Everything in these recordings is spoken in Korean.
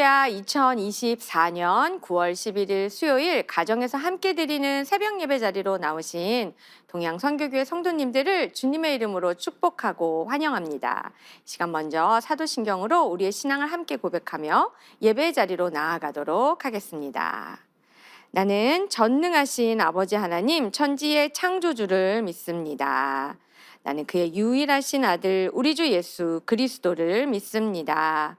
할렐루야 2024년 9월 11일 수요일 가정에서 함께 드리는 새벽 예배 자리로 나오신 동양 선교교회 성도님들을 주님의 이름으로 축복하고 환영합니다. 이 시간 먼저 사도신경으로 우리의 신앙을 함께 고백하며 예배 자리로 나아가도록 하겠습니다. 나는 전능하신 아버지 하나님 천지의 창조주를 믿습니다. 나는 그의 유일하신 아들 우리 주 예수 그리스도를 믿습니다.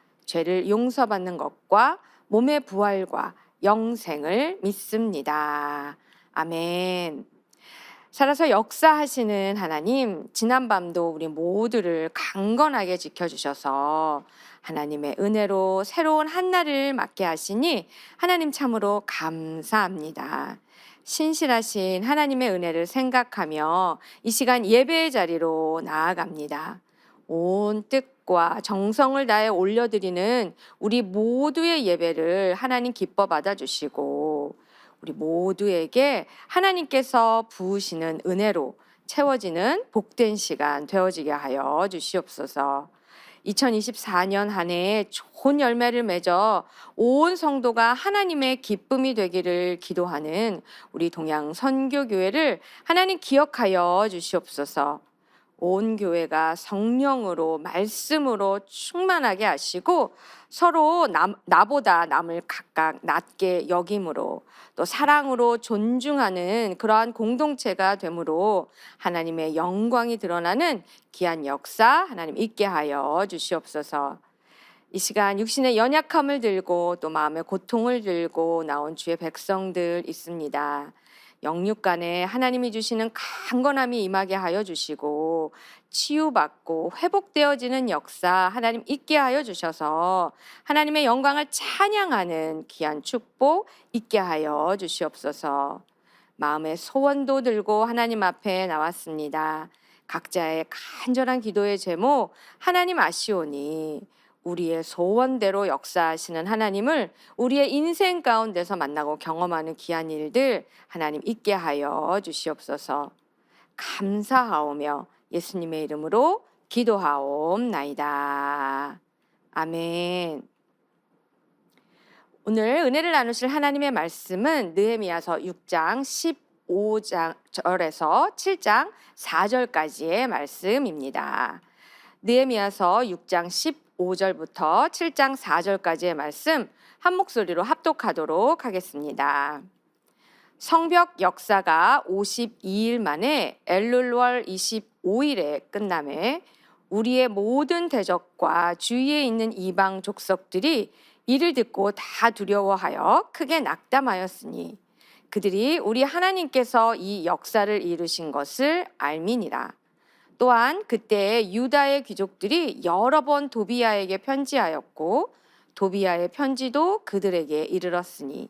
죄를 용서받는 것과 몸의 부활과 영생을 믿습니다. 아멘. 살아서 역사하시는 하나님, 지난밤도 우리 모두를 강건하게 지켜주셔서 하나님의 은혜로 새로운 한날을 맞게 하시니 하나님 참으로 감사합니다. 신실하신 하나님의 은혜를 생각하며 이 시간 예배의 자리로 나아갑니다. 온 뜻과 정성을 다해 올려드리는 우리 모두의 예배를 하나님 기뻐 받아주시고 우리 모두에게 하나님께서 부으시는 은혜로 채워지는 복된 시간 되어지게 하여 주시옵소서. 2024년 한 해에 좋은 열매를 맺어 온 성도가 하나님의 기쁨이 되기를 기도하는 우리 동양 선교교회를 하나님 기억하여 주시옵소서. 온 교회가 성령으로 말씀으로 충만하게 하시고 서로 남, 나보다 남을 각각 낮게 여김으로 또 사랑으로 존중하는 그러한 공동체가 되므로 하나님의 영광이 드러나는 귀한 역사 하나님 있게 하여 주시옵소서. 이 시간 육신의 연약함을 들고 또 마음의 고통을 들고 나온 주의 백성들 있습니다. 영육 간에 하나님이 주시는 강건함이 임하게 하여 주시고 치유받고 회복되어지는 역사 하나님 있게 하여 주셔서 하나님의 영광을 찬양하는 귀한 축복 있게 하여 주시옵소서. 마음의 소원도 들고 하나님 앞에 나왔습니다. 각자의 간절한 기도의 제목 하나님 아시오니 우리의 소원대로 역사하시는 하나님을 우리의 인생 가운데서 만나고 경험하는 귀한 일들 하나님 있게 하여 주시옵소서. 감사하오며 예수님의 이름으로 기도하옵나이다. 아멘. 오늘 은혜를 나누실 하나님의 말씀은 느헤미야서 6장 15절에서 7장 4절까지의 말씀입니다. 느헤미야서 6장 15절부터 7장 4절까지의 말씀 한 목소리로 합독하도록 하겠습니다. 성벽 역사가 52일 만에 엘룰월 25일에 끝남에 우리의 모든 대적과 주위에 있는 이방 족속들이 이를 듣고 다 두려워하여 크게 낙담하였으니 그들이 우리 하나님께서 이 역사를 이루신 것을 알미니라. 또한 그때 유다의 귀족들이 여러 번 도비야에게 편지하였고 도비야의 편지도 그들에게 이르렀으니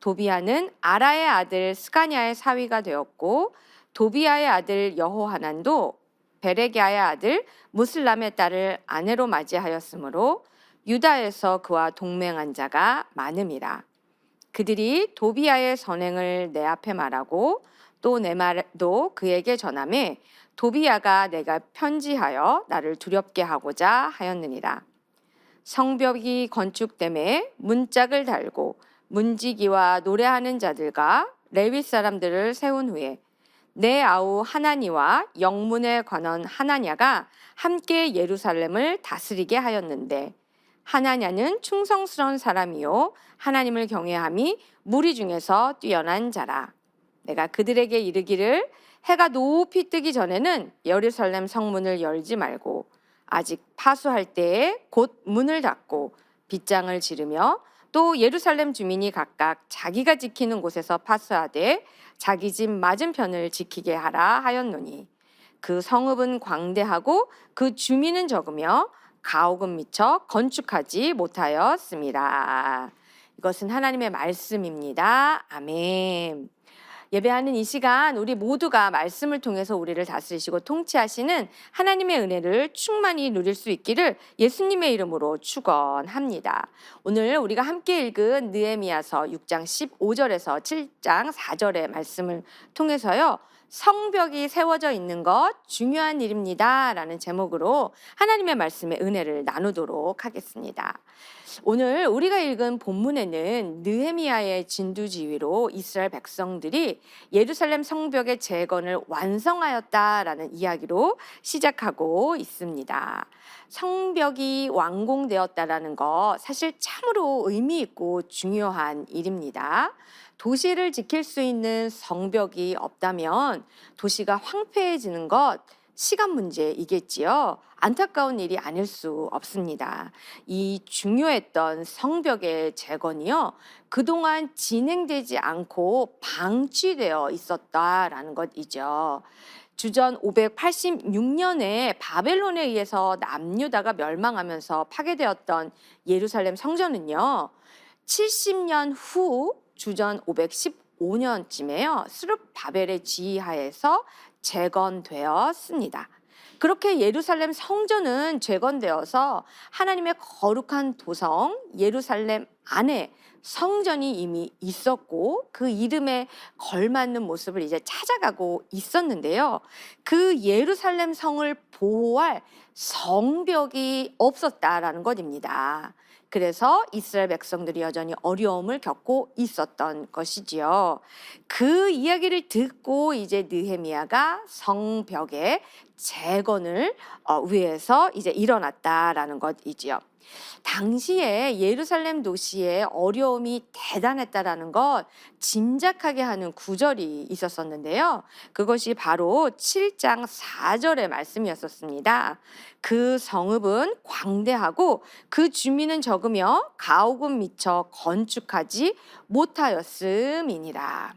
도비야는 아라의 아들 스가냐의 사위가 되었고 도비야의 아들 여호하난도 베레기아의 아들 무슬람의 딸을 아내로 맞이하였으므로 유다에서 그와 동맹한 자가 많음이라. 그들이 도비야의 선행을 내 앞에 말하고 또 내 말도 그에게 전함에 도비야가 내가 편지하여 나를 두렵게 하고자 하였느니라. 성벽이 건축됨에 문짝을 달고 문지기와 노래하는 자들과 레위 사람들을 세운 후에 내 아우 하나니와 영문에 관한 하나냐가 함께 예루살렘을 다스리게 하였는데 하나냐는 충성스러운 사람이요 하나님을 경외함이 무리 중에서 뛰어난 자라 내가 그들에게 이르기를 해가 높이 뜨기 전에는 예루살렘 성문을 열지 말고 아직 파수할 때에 곧 문을 닫고 빗장을 지르며 또 예루살렘 주민이 각각 자기가 지키는 곳에서 파수하되 자기 집 맞은편을 지키게 하라 하였노니 그 성읍은 광대하고 그 주민은 적으며 가옥은 미처 건축하지 못하였습니다. 이것은 하나님의 말씀입니다. 아멘. 예배하는 이 시간 우리 모두가 말씀을 통해서 우리를 다스리시고 통치하시는 하나님의 은혜를 충만히 누릴 수 있기를 예수님의 이름으로 축원합니다. 오늘 우리가 함께 읽은 느헤미야서 6장 15절에서 7장 4절의 말씀을 통해서요. 성벽이 세워져 있는 것 중요한 일입니다. 라는 제목으로 하나님의 말씀의 은혜를 나누도록 하겠습니다. 오늘 우리가 읽은 본문에는 느헤미야의 진두지휘로 이스라엘 백성들이 예루살렘 성벽의 재건을 완성하였다라는 이야기로 시작하고 있습니다. 성벽이 완공되었다라는 것 사실 참으로 의미 있고 중요한 일입니다. 도시를 지킬 수 있는 성벽이 없다면 도시가 황폐해지는 것 시간 문제이겠지요. 안타까운 일이 아닐 수 없습니다. 이 중요했던 성벽의 재건이요. 그동안 진행되지 않고 방치되어 있었다라는 것이죠. 주전 586년에 바벨론에 의해서 남유다가 멸망하면서 파괴되었던 예루살렘 성전은요. 70년 후 주전 515년쯤에요. 스룹 바벨의 지휘하에서 재건되었습니다. 그렇게 예루살렘 성전은 재건되어서 하나님의 거룩한 도성 예루살렘 안에 성전이 이미 있었고 그 이름에 걸맞는 모습을 이제 찾아가고 있었는데요. 그 예루살렘 성을 보호할 성벽이 없었다라는 것입니다. 그래서 이스라엘 백성들이 여전히 어려움을 겪고 있었던 것이지요. 그 이야기를 듣고 이제 느헤미야가 성벽의 재건을 어, 위해서 이제 일어났다라는 것이지요. 당시에 예루살렘 도시에 어려움이 대단했다라는 것 짐작하게 하는 구절이 있었었는데요. 그것이 바로 7장 4절의 말씀이었었습니다. 그 성읍은 광대하고 그 주민은 적으며 가옥은 미처 건축하지 못하였음이니라.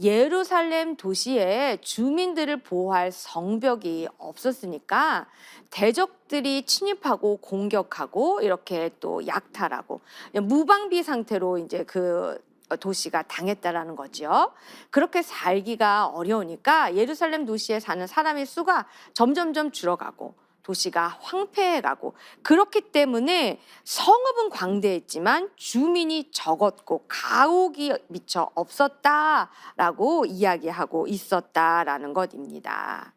예루살렘 도시에 주민들을 보호할 성벽이 없었으니까 대적들이 침입하고 공격하고 이렇게 또 약탈하고 무방비 상태로 이제 그 도시가 당했다라는 거죠. 그렇게 살기가 어려우니까 예루살렘 도시에 사는 사람의 수가 점점점 줄어가고 도시가 황폐해가고 그렇기 때문에 성읍은 광대했지만 주민이 적었고 가옥이 미처 없었다라고 이야기하고 있었다라는 것입니다.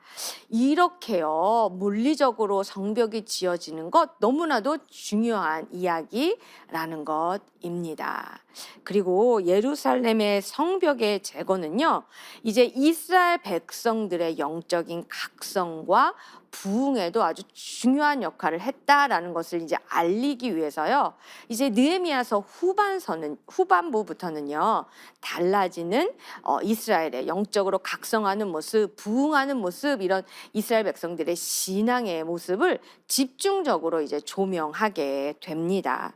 이렇게요 물리적으로 성벽이 지어지는 것 너무나도 중요한 이야기라는 것입니다. 그리고 예루살렘의 성벽의 재건은요 이제 이스라엘 백성들의 영적인 각성과 부흥에도 아주 중요한 역할을 했다라는 것을 이제 알리기 위해서요. 이제 느헤미야서 후반서는 후반부부터는요. 달라지는 어, 이스라엘의 영적으로 각성하는 모습, 부흥하는 모습 이런 이스라엘 백성들의 신앙의 모습을 집중적으로 이제 조명하게 됩니다.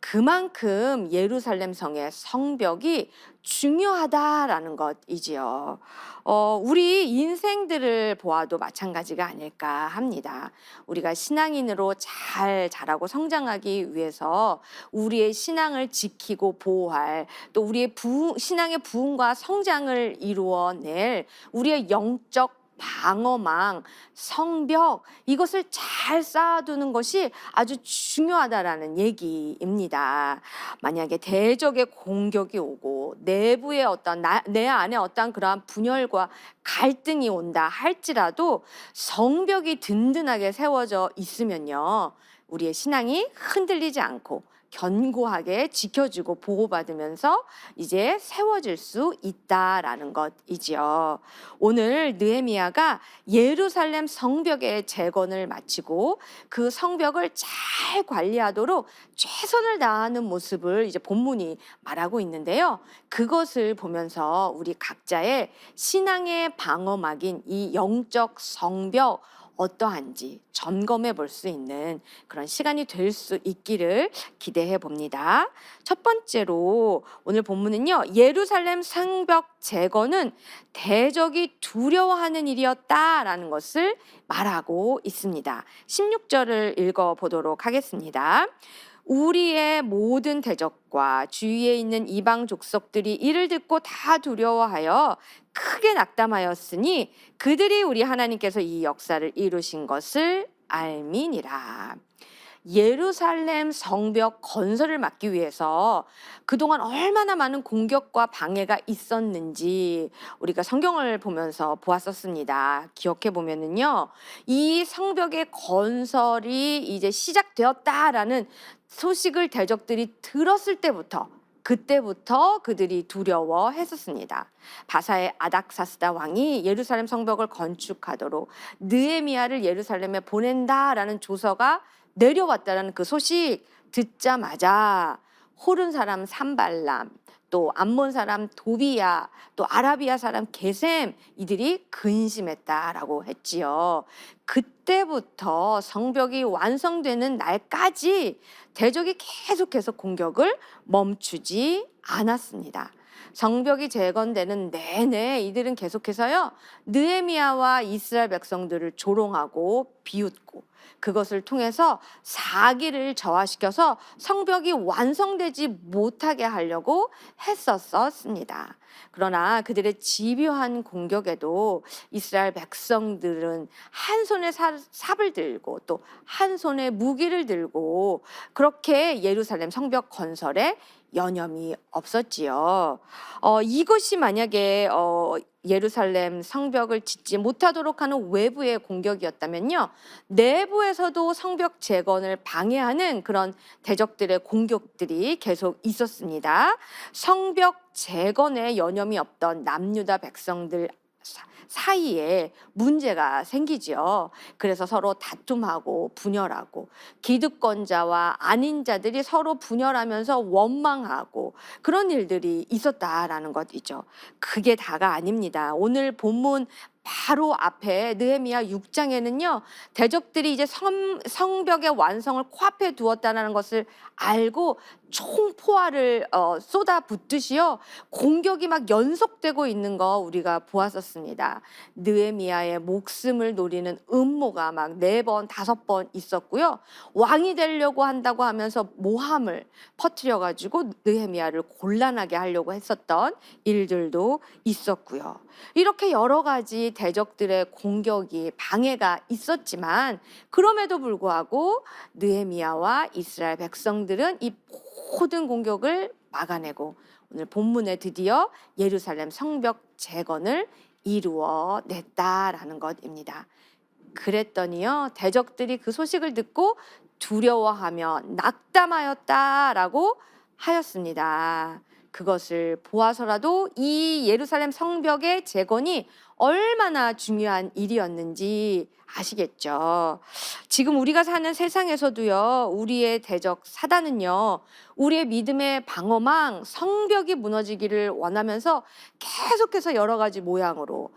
그만큼 예루살렘 성의 성벽이 중요하다라는 것이지요. 어, 우리 인생들을 보아도 마찬가지가 아닐까 합니다. 우리가 신앙인으로 잘 자라고 성장하기 위해서 우리의 신앙을 지키고 보호할 또 우리의 부흥, 신앙의 부흥과 성장을 이루어낼 우리의 영적 방어망, 성벽 이것을 잘 쌓아두는 것이 아주 중요하다라는 얘기입니다. 만약에 대적의 공격이 오고 내부에 어떤 나, 내 안에 어떤 그러한 분열과 갈등이 온다 할지라도 성벽이 든든하게 세워져 있으면요. 우리의 신앙이 흔들리지 않고 견고하게 지켜주고 보호받으면서 이제 세워질 수 있다라는 것이지요. 오늘 느헤미야가 예루살렘 성벽의 재건을 마치고 그 성벽을 잘 관리하도록 최선을 다하는 모습을 이제 본문이 말하고 있는데요. 그것을 보면서 우리 각자의 신앙의 방어막인 이 영적 성벽 어떠한지 점검해 볼 수 있는 그런 시간이 될 수 있기를 기대해 봅니다. 첫 번째로 오늘 본문은요. 예루살렘 성벽 제거는 대적이 두려워하는 일이었다라는 것을 말하고 있습니다. 16절을 읽어 보도록 하겠습니다. 우리의 모든 대적과 주위에 있는 이방 족속들이 이를 듣고 다 두려워하여 크게 낙담하였으니 그들이 우리 하나님께서 이 역사를 이루신 것을 알미니라. 예루살렘 성벽 건설을 막기 위해서 그동안 얼마나 많은 공격과 방해가 있었는지 우리가 성경을 보면서 보았었습니다. 기억해 보면은요. 이 성벽의 건설이 이제 시작되었다라는 소식을 대적들이 들었을 때부터 그때부터 그들이 두려워했었습니다. 바사의 아닥사스다 왕이 예루살렘 성벽을 건축하도록 느에미아를 예루살렘에 보낸다라는 조서가 내려왔다라는 그 소식 듣자마자 호른 사람 산발람 또 암몬 사람 도비야 또 아라비아 사람 게셈 이들이 근심했다라고 했지요. 그때부터 성벽이 완성되는 날까지 대적이 계속해서 공격을 멈추지 않았습니다. 성벽이 재건되는 내내 이들은 계속해서요 느헤미야와 이스라엘 백성들을 조롱하고 비웃고 그것을 통해서 사기를 저하시켜서 성벽이 완성되지 못하게 하려고 했었었습니다. 그러나 그들의 집요한 공격에도 이스라엘 백성들은 한 손에 사- 삽을 들고 또 한 손에 무기를 들고 그렇게 예루살렘 성벽 건설에 여념이 없었지요. 어, 이것이 만약에 어, 예루살렘 성벽을 짓지 못하도록 하는 외부의 공격이었다면요. 내부에서도 성벽 재건을 방해하는 그런 대적들의 공격들이 계속 있었습니다. 성벽 재건에 여념이 없던 남유다 백성들 사- 사이에 문제가 생기지요. 그래서 서로 다툼하고 분열하고 기득권자와 아닌 자들이 서로 분열하면서 원망하고 그런 일들이 있었다라는 것이죠. 그게 다가 아닙니다. 오늘 본문 바로 앞에 느헤미야 6장에는요 대적들이 이제 성, 성벽의 완성을 코앞에 두었다는 것을 알고 총포화를 어, 쏟아 붓듯이요 공격이 막 연속되고 있는 거 우리가 보았었습니다. 느헤미야의 목숨을 노리는 음모가 막 네 번 다섯 번 있었고요 왕이 되려고 한다고 하면서 모함을 퍼뜨려 가지고 느헤미야를 곤란하게 하려고 했었던 일들도 있었고요. 이렇게 여러 가지 대적들의 공격이 방해가 있었지만 그럼에도 불구하고 느헤미야와 이스라엘 백성들은 이 모든 공격을 막아내고 오늘 본문에 드디어 예루살렘 성벽 재건을 이루어 냈다라는 것입니다. 그랬더니요 대적들이 그 소식을 듣고 두려워하며 낙담하였다라고 하였습니다. 그것을 보아서라도 이 예루살렘 성벽의 재건이 얼마나 중요한 일이었는지 아시겠죠. 지금 우리가 사는 세상에서도요, 우리의 대적 사단은요, 우리의 믿음의 방어망, 성벽이 무너지기를 원하면서 계속해서 여러 가지 모양으로,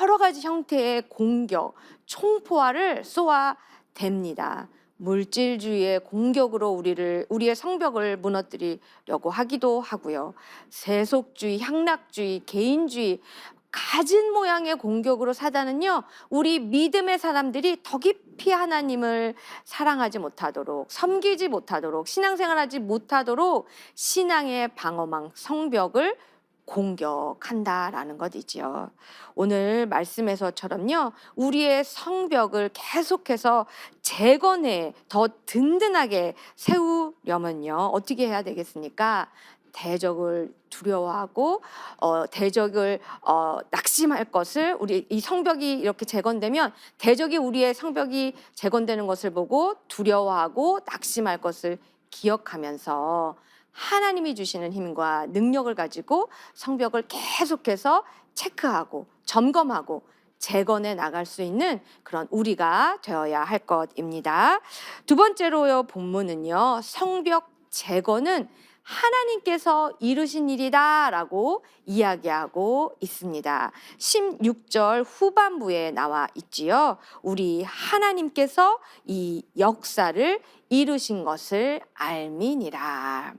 여러 가지 형태의 공격, 총포화를 쏘아댑니다. 물질주의의 공격으로 우리를 우리의 성벽을 무너뜨리려고 하기도 하고요. 세속주의, 향락주의, 개인주의 가진 모양의 공격으로 사단은요. 우리 믿음의 사람들이 더 깊이 하나님을 사랑하지 못하도록 섬기지 못하도록 신앙생활하지 못하도록 신앙의 방어망 성벽을 공격한다라는 것이지요. 오늘 말씀에서처럼요, 우리의 성벽을 계속해서 재건해 더 든든하게 세우려면요, 어떻게 해야 되겠습니까? 대적을 두려워하고 어, 대적을 어, 낙심할 것을 우리 이 성벽이 이렇게 재건되면 대적이 우리의 성벽이 재건되는 것을 보고 두려워하고 낙심할 것을 기억하면서 하나님이 주시는 힘과 능력을 가지고 성벽을 계속해서 체크하고 점검하고 재건해 나갈 수 있는 그런 우리가 되어야 할 것입니다. 두 번째로요 본문은요 성벽 재건은 하나님께서 이루신 일이다 라고 이야기하고 있습니다. 16절 후반부에 나와 있지요. 우리 하나님께서 이 역사를 이루신 것을 알미니라.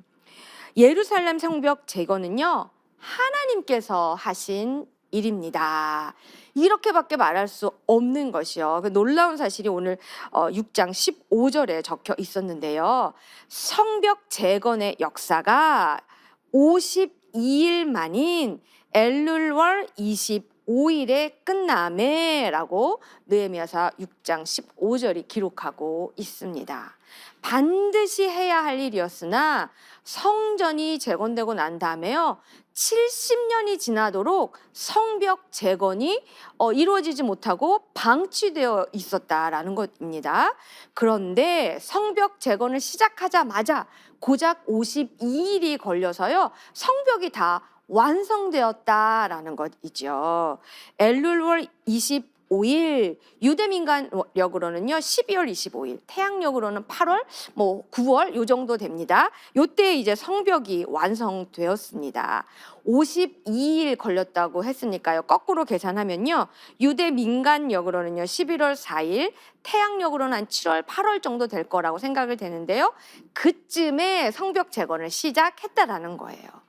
예루살렘 성벽 제거는요. 하나님께서 하신 일입니다. 이렇게밖에 말할 수 없는 것이요. 그 놀라운 사실이 오늘 어, 6장 15절에 적혀 있었는데요. 성벽 재건의 역사가 52일 만인 엘룰월 25일에 끝남에라고 느헤미야서 6장 15절이 기록하고 있습니다. 반드시 해야 할 일이었으나 성전이 재건되고 난 다음에요. 70년이 지나도록 성벽 재건이 어, 이루어지지 못하고 방치되어 있었다라는 것입니다. 그런데 성벽 재건을 시작하자마자 고작 52일이 걸려서요. 성벽이 다 완성되었다라는 것이죠. 엘룰월 25일 유대민간력으로는요 12월 25일 태양력으로는 8월 뭐 9월 요 정도 됩니다. 요때 이제 성벽이 완성되었습니다. 52일 걸렸다고 했으니까요. 거꾸로 계산하면요. 유대 민간력으로는요. 11월 4일, 태양력으로는 한 7월, 8월 정도 될 거라고 생각을 되는데요. 그쯤에 성벽 재건을 시작했다라는 거예요.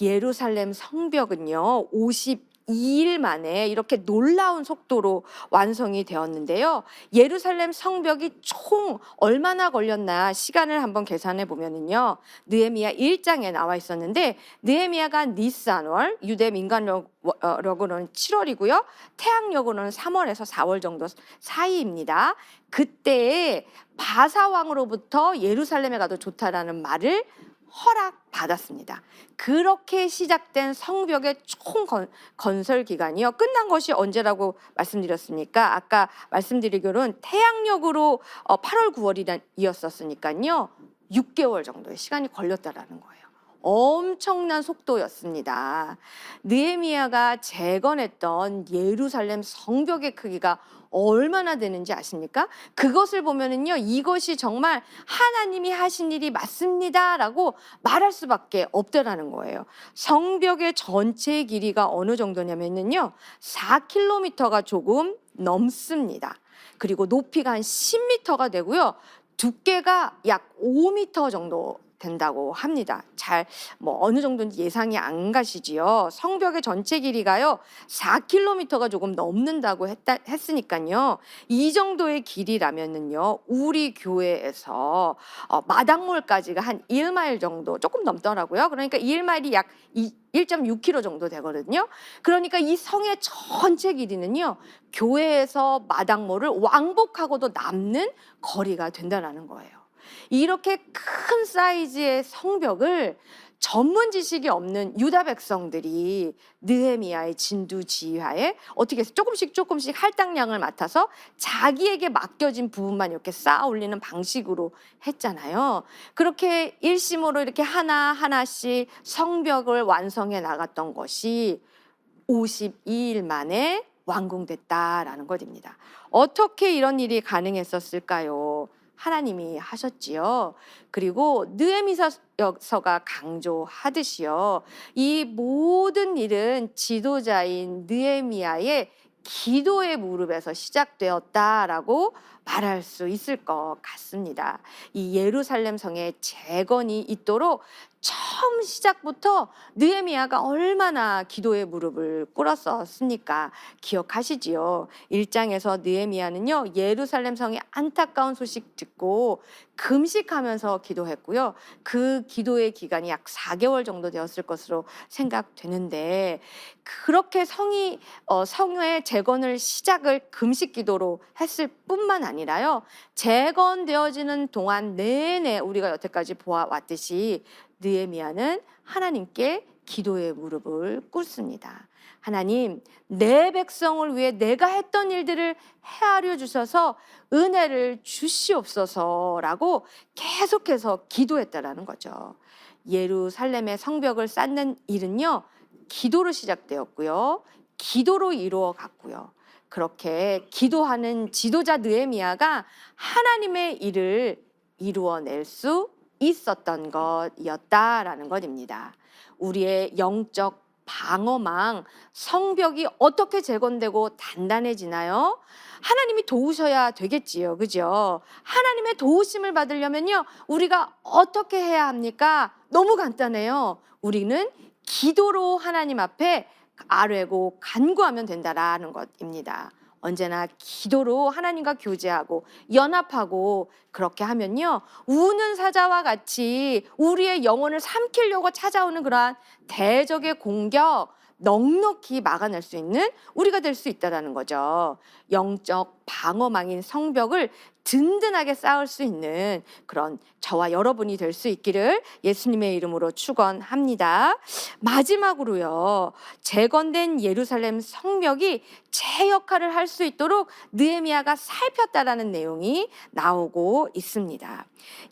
예루살렘 성벽은요. 52일 만에 이렇게 놀라운 속도로 완성이 되었는데요. 예루살렘 성벽이 총 얼마나 걸렸나 시간을 한번 계산해 보면은요. 느헤미야 1장에 나와 있었는데 느헤미야가 니산월 유대 민간력으로는 7월이고요. 태양력으로는 3월에서 4월 정도 사이입니다. 그때에 바사 왕으로부터 예루살렘에 가도 좋다라는 말을 허락받았습니다. 그렇게 시작된 성벽의 총 건, 건설 기간이요. 끝난 것이 언제라고 말씀드렸습니까? 아까 말씀드리기로는 태양력으로 어, 8월 9월이었었으니까요. 6개월 정도의 시간이 걸렸다라는 거예요. 엄청난 속도였습니다. 느헤미야가 재건했던 예루살렘 성벽의 크기가 얼마나 되는지 아십니까? 그것을 보면은요, 이것이 정말 하나님이 하신 일이 맞습니다라고 말할 수밖에 없다라는 거예요. 성벽의 전체 길이가 어느 정도냐면요, 4km가 조금 넘습니다. 그리고 높이가 한 10m가 되고요, 두께가 약 5m 정도 된다고 합니다. 잘 뭐 어느 정도인지 예상이 안 가시지요. 성벽의 전체 길이가요 4km가 조금 넘는다고 했다, 했으니까요. 이 정도의 길이라면은요 우리 교회에서 어, 마당몰까지가 한 1마일 정도 조금 넘더라고요. 그러니까 1마일이 약 1.6km 정도 되거든요. 그러니까 이 성의 전체 길이는요 교회에서 마당몰을 왕복하고도 남는 거리가 된다라는 거예요. 이렇게 큰 사이즈의 성벽을 전문 지식이 없는 유다 백성들이 느헤미야의 진두 지휘하에 어떻게 해서 조금씩 조금씩 할당량을 맡아서 자기에게 맡겨진 부분만 이렇게 쌓아 올리는 방식으로 했잖아요. 그렇게 일심으로 이렇게 하나 하나씩 성벽을 완성해 나갔던 것이 52일 만에 완공됐다라는 것입니다. 어떻게 이런 일이 가능했었을까요? 하나님이 하셨지요. 그리고 느헤미서가 강조하듯이요. 이 모든 일은 지도자인 느헤미야의 기도의 무릎에서 시작되었다라고 말할 수 있을 것 같습니다. 이 예루살렘 성의 재건이 있도록 처음 시작부터 느헤미야가 얼마나 기도의 무릎을 꿇었었습니까? 기억하시지요? 1장에서 느헤미야는요. 예루살렘 성의 안타까운 소식 듣고 금식하면서 기도했고요. 그 기도의 기간이 약 4개월 정도 되었을 것으로 생각되는데 그렇게 성이 어, 성의 재건을 시작을 금식 기도로 했을 뿐만 아니라요. 재건되어지는 동안 내내 우리가 여태까지 보아왔듯이 느헤미야는 하나님께 기도의 무릎을 꿇습니다. 하나님, 내 백성을 위해 내가 했던 일들을 헤아려 주셔서 은혜를 주시옵소서라고 계속해서 기도했다라는 거죠. 예루살렘의 성벽을 쌓는 일은요, 기도로 시작되었고요. 기도로 이루어 갔고요. 그렇게 기도하는 지도자 느헤미야가 하나님의 일을 이루어낼 수 있었던 것이었다라는 것입니다. 우리의 영적 방어망 성벽이 어떻게 재건되고 단단해지나요? 하나님이 도우셔야 되겠지요. 그죠? 하나님의 도우심을 받으려면요. 우리가 어떻게 해야 합니까? 너무 간단해요. 우리는 기도로 하나님 앞에 아뢰고 간구하면 된다라는 것입니다. 언제나 기도로 하나님과 교제하고 연합하고 그렇게 하면요. 우는 사자와 같이 우리의 영혼을 삼키려고 찾아오는 그러한 대적의 공격 넉넉히 막아낼 수 있는 우리가 될 수 있다라는 거죠. 영적 방어망인 성벽을 든든하게 쌓을 수 있는 그런 저와 여러분이 될 수 있기를 예수님의 이름으로 축원합니다. 마지막으로요. 재건된 예루살렘 성벽이 제 역할을 할 수 있도록 느헤미야가 살폈다라는 내용이 나오고 있습니다.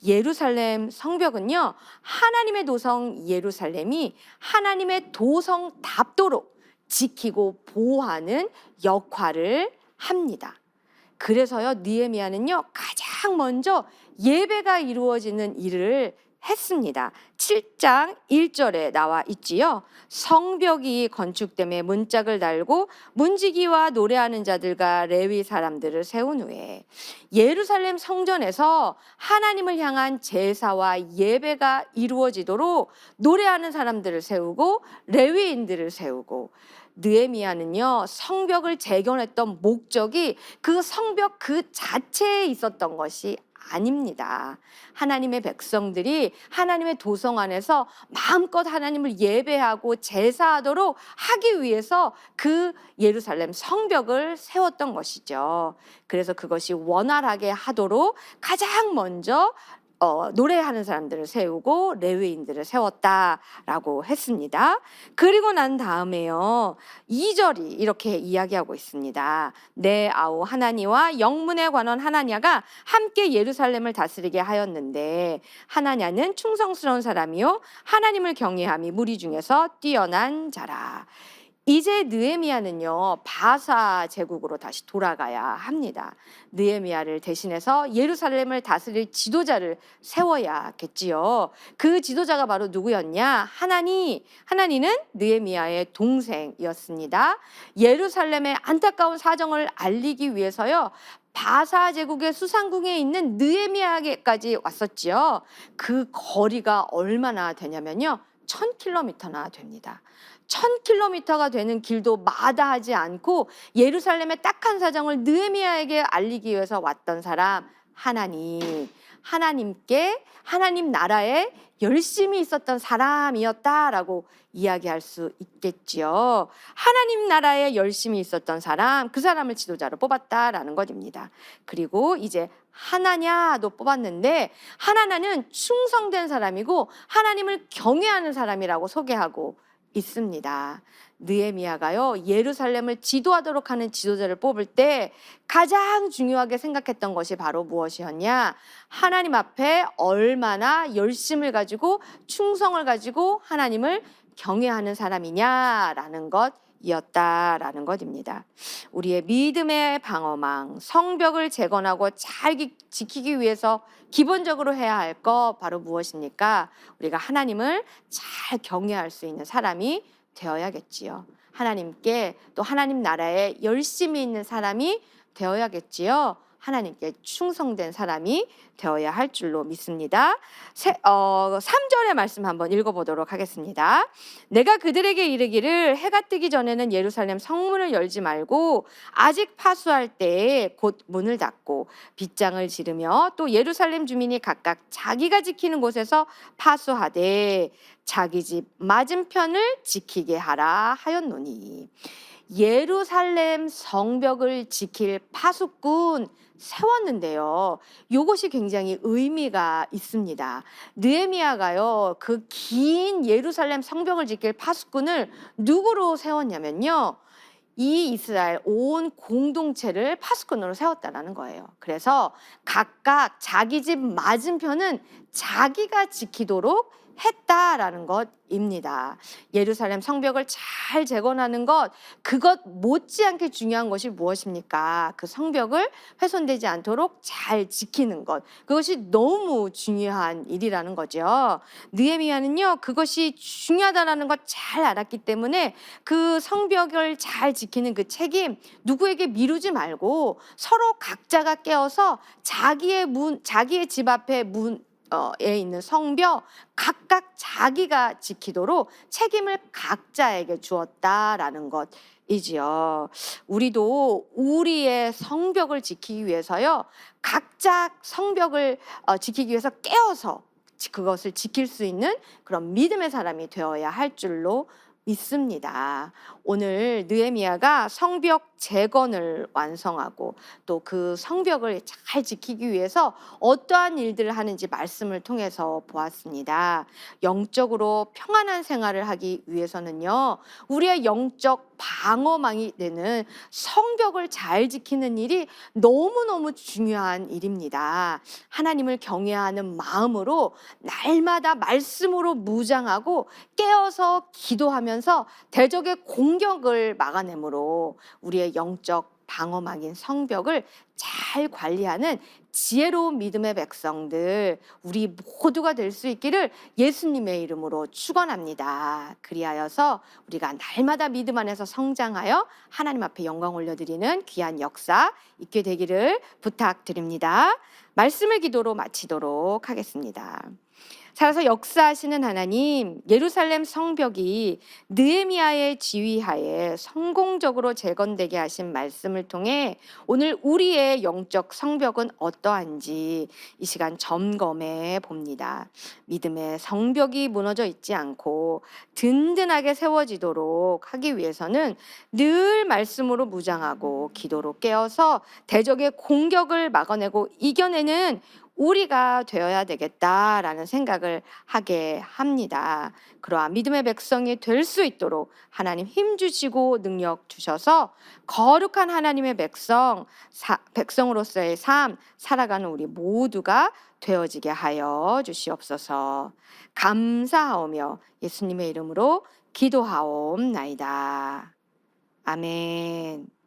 예루살렘 성벽은요. 하나님의 도성 예루살렘이 하나님의 도성 답도록 지키고 보호하는 역할을 합니다. 그래서요 니에미아는요 가장 먼저 예배가 이루어지는 일을 했습니다. 7장 1절에 나와 있지요. 성벽이 건축됨에 문짝을 달고 문지기와 노래하는 자들과 레위 사람들을 세운 후에 예루살렘 성전에서 하나님을 향한 제사와 예배가 이루어지도록 노래하는 사람들을 세우고 레위인들을 세우고 느에미아는요 성벽을 재건했던 목적이 그 성벽 그 자체에 있었던 것이 아닙니다. 하나님의 백성들이 하나님의 도성 안에서 마음껏 하나님을 예배하고 제사하도록 하기 위해서 그 예루살렘 성벽을 세웠던 것이죠. 그래서 그것이 원활하게 하도록 가장 먼저 어, 노래하는 사람들을 세우고 레위인들을 세웠다라고 했습니다. 그리고 난 다음에요. 2절이 이렇게 이야기하고 있습니다. 내 아우 하나니와 영문에 관한 하나냐가 함께 예루살렘을 다스리게 하였는데 하나냐는 충성스러운 사람이요 하나님을 경외함이 무리 중에서 뛰어난 자라. 이제 느에미아는요 바사 제국으로 다시 돌아가야 합니다. 느에미아를 대신해서 예루살렘을 다스릴 지도자를 세워야겠지요. 그 지도자가 바로 누구였냐? 하나니. 하나니는 느에미아의 동생이었습니다. 예루살렘의 안타까운 사정을 알리기 위해서요. 바사 제국의 수상궁에 있는 느에미아에까지 왔었지요. 그 거리가 얼마나 되냐면요. 1000km나 됩니다. 1000km가 되는 길도 마다하지 않고 예루살렘의 딱한 사정을 느헤미야에게 알리기 위해서 왔던 사람 하나님 하나님께 하나님 나라에 열심히 있었던 사람이었다라고 이야기할 수 있겠지요. 하나님 나라에 열심히 있었던 사람, 그 사람을 지도자로 뽑았다라는 것입니다. 그리고 이제 하나냐도 뽑았는데 하나냐는 충성된 사람이고 하나님을 경외하는 사람이라고 소개하고 있습니다. 느에미아가요 예루살렘을 지도하도록 하는 지도자를 뽑을 때 가장 중요하게 생각했던 것이 바로 무엇이었냐? 하나님 앞에 얼마나 열심을 가지고 충성을 가지고 하나님을 경외하는 사람이냐라는 것. 이었다라는 것입니다. 우리의 믿음의 방어망, 성벽을 재건하고 잘 기- 지키기 위해서 기본적으로 해야 할 거 바로 무엇입니까? 우리가 하나님을 잘 경외할 수 있는 사람이 되어야겠지요. 하나님께 또 하나님 나라에 열심히 있는 사람이 되어야겠지요. 하나님께 충성된 사람이 되어야 할 줄로 믿습니다. 세, 어, 3절의 말씀 한번 읽어보도록 하겠습니다. 내가 그들에게 이르기를 해가 뜨기 전에는 예루살렘 성문을 열지 말고 아직 파수할 때에 곧 문을 닫고 빗장을 지르며 또 예루살렘 주민이 각각 자기가 지키는 곳에서 파수하되 자기 집 맞은편을 지키게 하라 하였노니 예루살렘 성벽을 지킬 파수꾼 세웠는데요. 이것이 굉장히 의미가 있습니다. 느헤미야가요. 그 긴 예루살렘 성벽을 지킬 파수꾼을 누구로 세웠냐면요. 이 이스라엘 온 공동체를 파수꾼으로 세웠다라는 거예요. 그래서 각각 자기 집 맞은편은 자기가 지키도록 했다라는 것입니다. 예루살렘 성벽을 잘 재건하는 것 그것 못지않게 중요한 것이 무엇입니까? 그 성벽을 훼손되지 않도록 잘 지키는 것 그것이 너무 중요한 일이라는 거죠. 느헤미야는요 그것이 중요하다라는 것 잘 알았기 때문에 그 성벽을 잘 지키는 그 책임 누구에게 미루지 말고 서로 각자가 깨어서 자기의 문 자기의 집 앞에 문 에 있는 성벽 각각 자기가 지키도록 책임을 각자에게 주었다라는 것이지요. 우리도 우리의 성벽을 지키기 위해서요. 각자 성벽을 어, 지키기 위해서 깨어서 지- 그것을 지킬 수 있는 그런 믿음의 사람이 되어야 할 줄로 믿습니다. 오늘 느헤미야가 성벽 재건을 완성하고 또 그 성벽을 잘 지키기 위해서 어떠한 일들을 하는지 말씀을 통해서 보았습니다. 영적으로 평안한 생활을 하기 위해서는요. 우리의 영적 방어망이 되는 성벽을 잘 지키는 일이 너무너무 중요한 일입니다. 하나님을 경외하는 마음으로 날마다 말씀으로 무장하고 깨어서 기도 하면서 대적의 공격을 막아내므로 우리의 영적 방어막인 성벽을 잘 관리하는 지혜로운 믿음의 백성들 우리 모두가 될 수 있기를 예수님의 이름으로 축원합니다. 그리하여서 우리가 날마다 믿음 안에서 성장하여 하나님 앞에 영광 올려드리는 귀한 역사 있게 되기를 부탁드립니다. 말씀을 기도로 마치도록 하겠습니다. 살아서 역사하시는 하나님, 예루살렘 성벽이 느헤미야의 지휘하에 성공적으로 재건되게 하신 말씀을 통해 오늘 우리의 영적 성벽은 어떠한지 이 시간 점검해 봅니다. 믿음의 성벽이 무너져 있지 않고 든든하게 세워지도록 하기 위해서는 늘 말씀으로 무장하고 기도로 깨어서 대적의 공격을 막아내고 이겨내는 우리가 되어야 되겠다라는 생각을 하게 합니다. 그러한 믿음의 백성이 될 수 있도록 하나님 힘 주시고 능력 주셔서 거룩한 하나님의 백성 사, 백성으로서의 삶 살아가는 우리 모두가 되어지게 하여 주시옵소서. 감사하오며 예수님의 이름으로 기도하옵나이다. 아멘.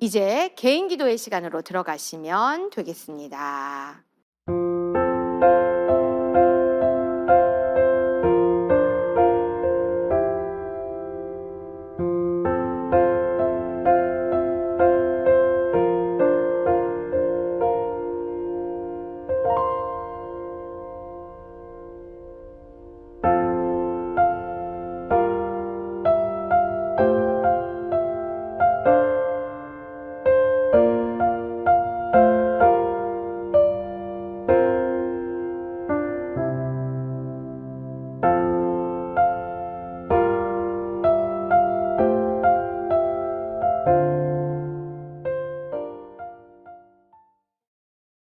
이제 개인 기도의 시간으로 들어가시면 되겠습니다.